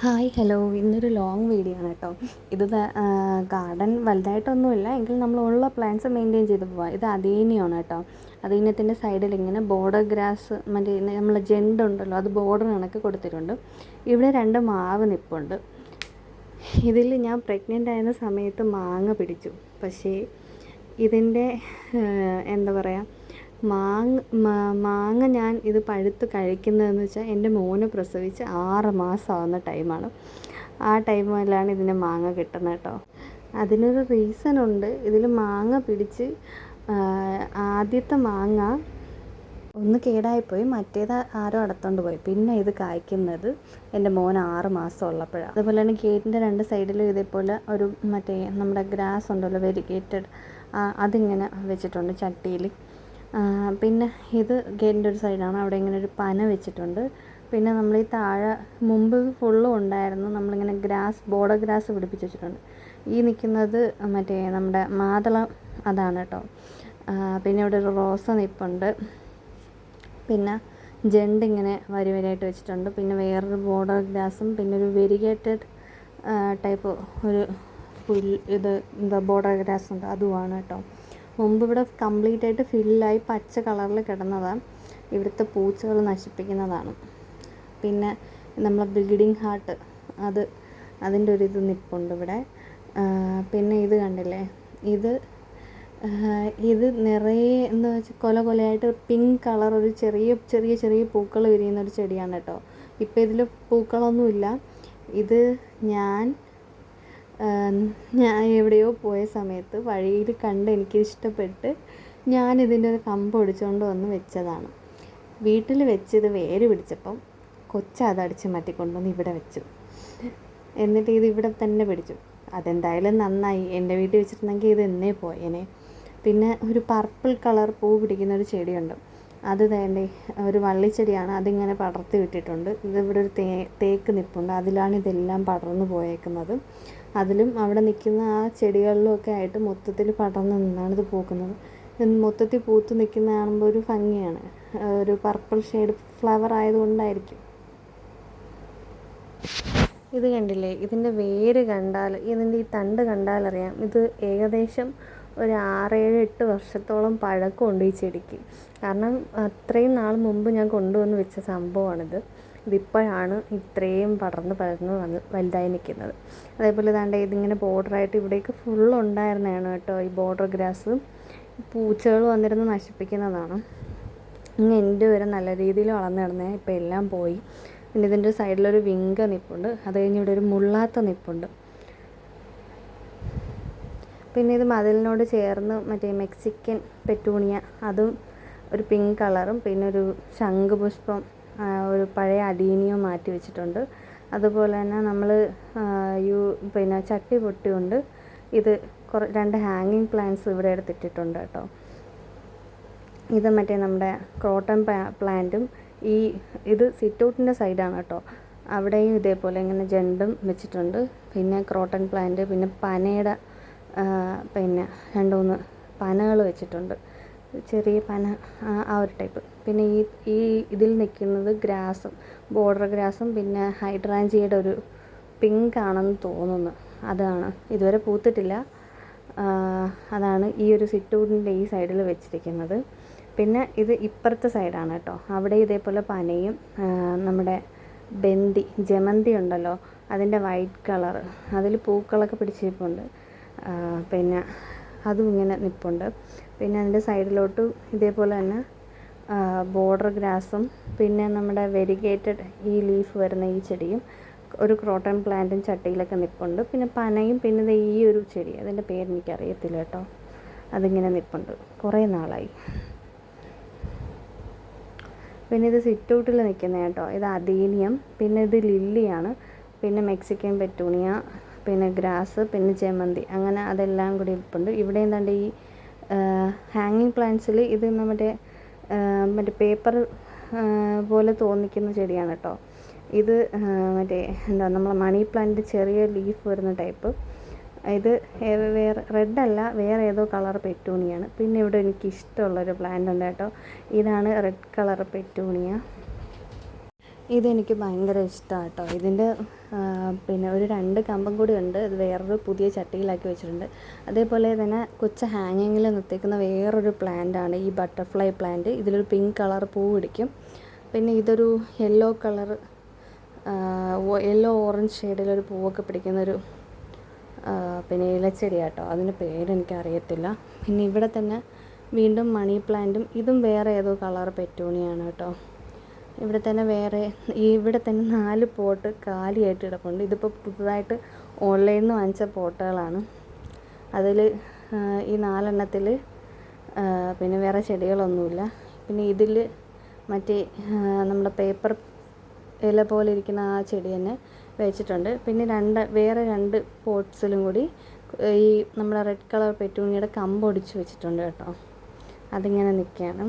Hi hello. ഇന്നൊരു long video ആണ് കേട്ടോ. ഇത് ഗാർഡൻ വലുതായിട്ടൊന്നുമില്ല. എങ്കിൽ നമ്മൾ ഉള്ള പ്ലാന്റ്സ് മെയിന്റെയിൻ ചെയ്ത് പോവാം. ഇത് അതീനിയാണ് കേട്ടോ. അതീനത്തിന്റെ സൈഡിൽ ഇങ്ങനെ ബോർഡർ ഗ്രാസ് മറ്റേ നമ്മൾ ജെണ്ട് ഉണ്ടല്ലോ അത് ബോർഡർ കണക്ക് കൊടുത്തിട്ടുണ്ട്. ഇവിടെ രണ്ട് മാവ് നിപ്പുണ്ട്. ഇതിൽ ഞാൻ പ്രഗ്നന്റ് ആയിരുന്ന സമയത്ത് മാങ്ങ പിടിച്ചു. പക്ഷേ ഇതിന്റെ എന്താ പറയുക മാങ്ങ മാങ്ങ ഞാൻ ഇത് പഴുത്ത് കഴിക്കുന്നതെന്ന് വെച്ചാൽ എന്റെ മോന് പ്രസവിച്ച് ആറ് മാസമാവുന്ന ടൈമാണ്. ആ ടൈമിലാണ് ഇതിന് മാങ്ങ കിട്ടുന്നത് കേട്ടോ. അതിനൊരു റീസൺ ഉണ്ട് ഇതിൽ മാങ്ങ പിടിച്ച് ആദ്യത്തെ മാങ്ങ ഒന്ന് കേടായിപ്പോയി. മറ്റേത് ആരോ അടത്തോണ്ട് പോയി. പിന്നെ ഇത് കായ്ക്കുന്നത് എന്റെ മോൻ ആറ് മാസം ഉള്ളപ്പോഴാണ് അതുപോലെ തന്നെ ഗേറ്റിന്റെ രണ്ട് സൈഡിലും ഇതേപോലെ ഒരു മറ്റേ നമ്മുടെ ഗ്രാസ് ഉണ്ടല്ലോ വെരിഗേറ്റഡ് അതിങ്ങനെ വെച്ചിട്ടുണ്ട് ചട്ടിയിൽ. പിന്നെ ഇത് ഗേറ്റിന്റെ ഒരു സൈഡാണ്. അവിടെ ഇങ്ങനെ ഒരു പന വെച്ചിട്ടുണ്ട്. പിന്നെ നമ്മൾ ഈ താഴെ മുമ്പ് ഫുള്ളും ഉണ്ടായിരുന്നു. നമ്മളിങ്ങനെ ഗ്രാസ് ബോർഡർ ഗ്രാസ് പിടിപ്പിച്ച് വെച്ചിട്ടുണ്ട്. ഈ നിൽക്കുന്നത് മറ്റേ നമ്മുടെ മാതളം അതാണ് കേട്ടോ. പിന്നെ ഇവിടെ ഒരു റോസ നിൽപ്പുണ്ട് പിന്നെ ജണ്ട് ഇങ്ങനെ വരി വരിയായിട്ട് വെച്ചിട്ടുണ്ട്. പിന്നെ വേറൊരു ബോർഡർ ഗ്രാസും പിന്നെ ഒരു വെരിഗേറ്റഡ് ടൈപ്പ് ഒരു പുല്ല് ഇത് എന്താ ബോർഡർ ഗ്രാസ് ഉണ്ട് അതുമാണ് കേട്ടോ. മുമ്പ് ഇവിടെ കംപ്ലീറ്റ് ആയിട്ട് ഫില്ലായി പച്ച കളറിൽ കിടന്നതാണ് ഇവിടുത്തെ പൂച്ചകൾ നശിപ്പിക്കുന്നതാണ്. പിന്നെ നമ്മളെ ബ്ലീഡിങ് ഹാർട്ട് അത് അതിന്റെ ഒരു ഇത് നിപ്പുണ്ട് ഇവിടെ. പിന്നെ ഇത് കണ്ടില്ലേ? ഇത് ഇത് നിറയെ എന്താ വെച്ചാൽ കൊല കൊലയായിട്ട് പിങ്ക് കളർ ഒരു ചെറിയ ചെറിയ ചെറിയ പൂക്കൾ വിരിയുന്ന ഒരു ചെടിയാണ് കേട്ടോ. ഇപ്പോൾ ഇതിൽ പൂക്കളൊന്നുമില്ല. ഇത് ഞാൻ ഞാൻ എവിടെയോ പോയ സമയത്ത് വഴിയിൽ കണ്ട് എനിക്ക് ഇഷ്ടപ്പെട്ട് ഞാൻ ഇതിന്റെ ഒരു കമ്പ് ഒടിച്ചുകൊണ്ട് വന്ന് വെച്ചതാണ്. വീട്ടിൽ വെച്ച് വേര് പിടിച്ചപ്പം കൊച്ച അതടിച്ച് മാറ്റിക്കൊണ്ടുവന്ന് ഇവിടെ വെച്ചു. എന്നിട്ട് ഇത് ഇവിടെ തന്നെ പിടിച്ചു. അതെന്തായാലും നന്നായി. എന്റെ വീട്ടിൽ വെച്ചിരുന്നെങ്കിൽ ഇത് എന്നേ പോയേനെ. പിന്നെ ഒരു പർപ്പിൾ കളർ പൂ പിടിക്കുന്ന ഒരു ചെടിയുണ്ട്. അത് വേണ്ടേ? ഒരു വള്ളിച്ചെടിയാണ് അതിങ്ങനെ പടർത്തി വിട്ടിട്ടുണ്ട്. ഇതിവിടെ ഒരു തേ തേക്ക് നിൽപ്പുണ്ട് അതിലാണ് ഇതെല്ലാം പടർന്നു പോയേക്കുന്നത്. അതിലും അവിടെ നിൽക്കുന്ന ആ ചെടികളിലൊക്കെ ആയിട്ട് മൊത്തത്തിൽ പടർന്ന് നിന്നാണ് ഇത് പൂക്കുന്നത്. മൊത്തത്തിൽ പൂത്ത് നിൽക്കുന്ന കാണുമ്പോൾ ഒരു ഭംഗിയാണ്. ഒരു പർപ്പിൾ ഷെയ്ഡ് ഫ്ലവർ ആയതുകൊണ്ടായിരിക്കും. ഇത് കണ്ടില്ലേ? ഇതിന്റെ വേര് കണ്ടാൽ ഇതിന്റെ ഈ തണ്ട് കണ്ടാലറിയാം ഇത് ഏകദേശം ഒരു ആറേഴ് എട്ട് വർഷത്തോളം പഴക്കമുണ്ട് ഈ ചെടിക്ക്. കാരണം അത്രയും നാൾ മുമ്പ് ഞാൻ കൊണ്ടുവന്ന് വെച്ച സംഭവമാണിത്. ഇതിപ്പോഴാണ് ഇത്രയും പടർന്ന് പടർന്ന് വന്ന് വലുതായി നിൽക്കുന്നത്. അതേപോലെ ഇതാണ്ട് ഇതിങ്ങനെ ബോർഡറായിട്ട് ഇവിടേക്ക് ഫുൾ ഉണ്ടായിരുന്നതാണ് കേട്ടോ ഈ ബോർഡർ ഗ്രാസ്. പൂച്ചകൾ വന്നിരുന്ന് നശിപ്പിക്കുന്നതാണ്. ഇങ്ങ് എന്റെ വരെ നല്ല രീതിയിൽ വളർന്നു കിടന്നേ. ഇപ്പോൾ എല്ലാം പോയി. പിന്നെ ഇതിന്റെ സൈഡിലൊരു വിങ്ക നിപ്പുണ്ട്. അത് കഴിഞ്ഞ് ഇവിടെ ഒരു മുള്ളാത്ത നിപ്പുണ്ട്. പിന്നെ ഇത് മതിലിനോട് ചേർന്ന് മറ്റേ മെക്സിക്കൻ പെറ്റൂണിയ അതും ഒരു പിങ്ക് കളറും പിന്നെ ഒരു ശംഖുപുഷ്പം ഒരു പഴയ അടീനിയോ മാറ്റി വെച്ചിട്ടുണ്ട്. അതുപോലെ തന്നെ നമ്മൾ യു പിന്നെ ചട്ടി പൊട്ടിയുണ്ട്. ഇത് കുറേ രണ്ട് ഹാങ്ങിങ് പ്ലാന്റ്സ് ഇവിടെ എടുത്തിട്ടിട്ടുണ്ട് കേട്ടോ. ഇത് മറ്റേ നമ്മുടെ ക്രോട്ടൺ പ്ലാന്റും ഈ ഇത് സിറ്റൗട്ടിന്റെ സൈഡാണ് കേട്ടോ. അവിടെയും ഇതേപോലെ ഇങ്ങനെ ജണ്ടും വെച്ചിട്ടുണ്ട്. പിന്നെ ക്രോട്ടൺ പ്ലാന്റ് പിന്നെ പനയുടെ പിന്നെ രണ്ട് മൂന്ന് പനകൾ വെച്ചിട്ടുണ്ട്. ചെറിയ പന ആ ഒരു ടൈപ്പ്. പിന്നെ ഈ ഈ ഇതിൽ നിൽക്കുന്നത് ഗ്രാസും ബോർഡർ ഗ്രാസും പിന്നെ ഹൈഡ്രാഞ്ചിയുടെ ഒരു പിങ്ക് ആണെന്ന് തോന്നുന്നു. അതാണ്. ഇതുവരെ പൂത്തിട്ടില്ല. അതാണ് ഈ ഒരു സിറ്റൂഡിന്റെ ഈ സൈഡിൽ വെച്ചിരിക്കുന്നത്. പിന്നെ ഇത് ഇപ്പുറത്തെ സൈഡാണ് കേട്ടോ. അവിടെ ഇതേപോലെ പനയും നമ്മുടെ ബന്തി ജമന്തി ഉണ്ടല്ലോ അതിന്റെ വൈറ്റ് കളർ അതിൽ പൂക്കളൊക്കെ പിടിച്ചിരിപ്പുണ്ട്. പിന്നെ അതും ഇങ്ങനെ നിൽപ്പുണ്ട് പിന്നെ അതിന്റെ സൈഡിലോട്ട് ഇതേപോലെ തന്നെ ബോർഡർ ഗ്രാസും പിന്നെ നമ്മുടെ വെരിഗേറ്റഡ് ഈ ലീഫ് വരുന്ന ഈ ചെടിയും ഒരു ക്രോട്ടൺ പ്ലാന്റും ചട്ടിയിലൊക്കെ നിൽപ്പുണ്ട് പിന്നെ പനയും പിന്നെ ഈ ഒരു ചെടി അതിന്റെ പേര് എനിക്കറിയത്തില്ല കേട്ടോ. അതിങ്ങനെ നിൽപ്പുണ്ട് കുറേ നാളായി. പിന്നെ ഇത് സിറ്റ് ഔട്ടിൽ നിൽക്കുന്ന കേട്ടോ. ഇത് അദീനിയം പിന്നെ ഇത് ലില്ലിയാണ് പിന്നെ മെക്സിക്കൻ പെറ്റൂണിയ പിന്നെ ഗ്രാസ് പിന്നെ ജമന്തി അങ്ങനെ അതെല്ലാം കൂടി ഇരിപ്പുണ്ട്. ഇവിടെ എന്താണ്ട് ഈ ഹാങ്ങിങ് പ്ലാന്റ്സിൽ ഇത് നമ്മുടെ മറ്റേ പേപ്പർ പോലെ തോന്നിക്കുന്ന ചെടിയാണ് കേട്ടോ ഇത് മറ്റേ എന്താ നമ്മളെ മണി പ്ലാന്റ് ചെറിയ ലീഫ് വരുന്ന ടൈപ്പ് ഇത് വേറെ റെഡ് അല്ല വേറെ ഏതോ കളർ പെറ്റൂണിയാണ്. പിന്നെ ഇവിടെ എനിക്ക് ഇഷ്ടമുള്ളൊരു പ്ലാന്റ് ഉണ്ട് കേട്ടോ. ഇതാണ് റെഡ് കളർ പെറ്റൂണിയ. ഇതെനിക്ക് ഭയങ്കര ഇഷ്ടമാണ് കേട്ടോ ഇതിന്റെ പിന്നെ ഒരു രണ്ട് കമ്പം കൂടി ഉണ്ട്. ഇത് വേറൊരു പുതിയ ചട്ടിയിലാക്കി വെച്ചിട്ടുണ്ട്. അതേപോലെ തന്നെ കൊച്ചു ഹാങ്ങിങ്ങിൽ നിർത്തിക്കുന്ന വേറൊരു ആണ്. ഈ ബട്ടർഫ്ലൈ പ്ലാന്റ് ഇതിലൊരു പിങ്ക് കളർ പൂ പിടിക്കും പിന്നെ ഇതൊരു യെല്ലോ കളർ യെല്ലോ ഓറഞ്ച് ഷെയ്ഡിലൊരു പൂവൊക്കെ പിടിക്കുന്നൊരു പിന്നെ ഇലച്ചെടി കേട്ടോ അതിന്റെ പേരെനിക്കറിയത്തില്ല പിന്നെ ഇവിടെ തന്നെ വീണ്ടും മണി പ്ലാന്റും ഇതും വേറെ ഏതോ കളർ പെറ്റൂണിയാണ് കേട്ടോ ഇവിടെ തന്നെ വേറെ ഇവിടെ തന്നെ നാല് പോട്ട് കാലിയായിട്ട് കിടപ്പുണ്ട്. ഇതിപ്പോൾ പുതുതായിട്ട് ഓൺലൈനിൽ നിന്ന് വാങ്ങിച്ച പോട്ടുകളാണ് അതിൽ ഈ നാലെണ്ണത്തിൽ പിന്നെ വേറെ ചെടികളൊന്നുമില്ല. പിന്നെ ഇതിൽ മറ്റേ നമ്മുടെ പേപ്പർ ഇല പോലെ ഇരിക്കുന്ന ആ ചെടി തന്നെ വെച്ചിട്ടുണ്ട്. പിന്നെ രണ്ട് വേറെ രണ്ട് പോട്ട്സിലും കൂടി ഈ നമ്മുടെ റെഡ് കളർ പെറ്റൂണിയുടെ കമ്പ് ഒടിച്ച് വെച്ചിട്ടുണ്ട് കേട്ടോ. അതിങ്ങനെ നിൽക്കുകയാണ്.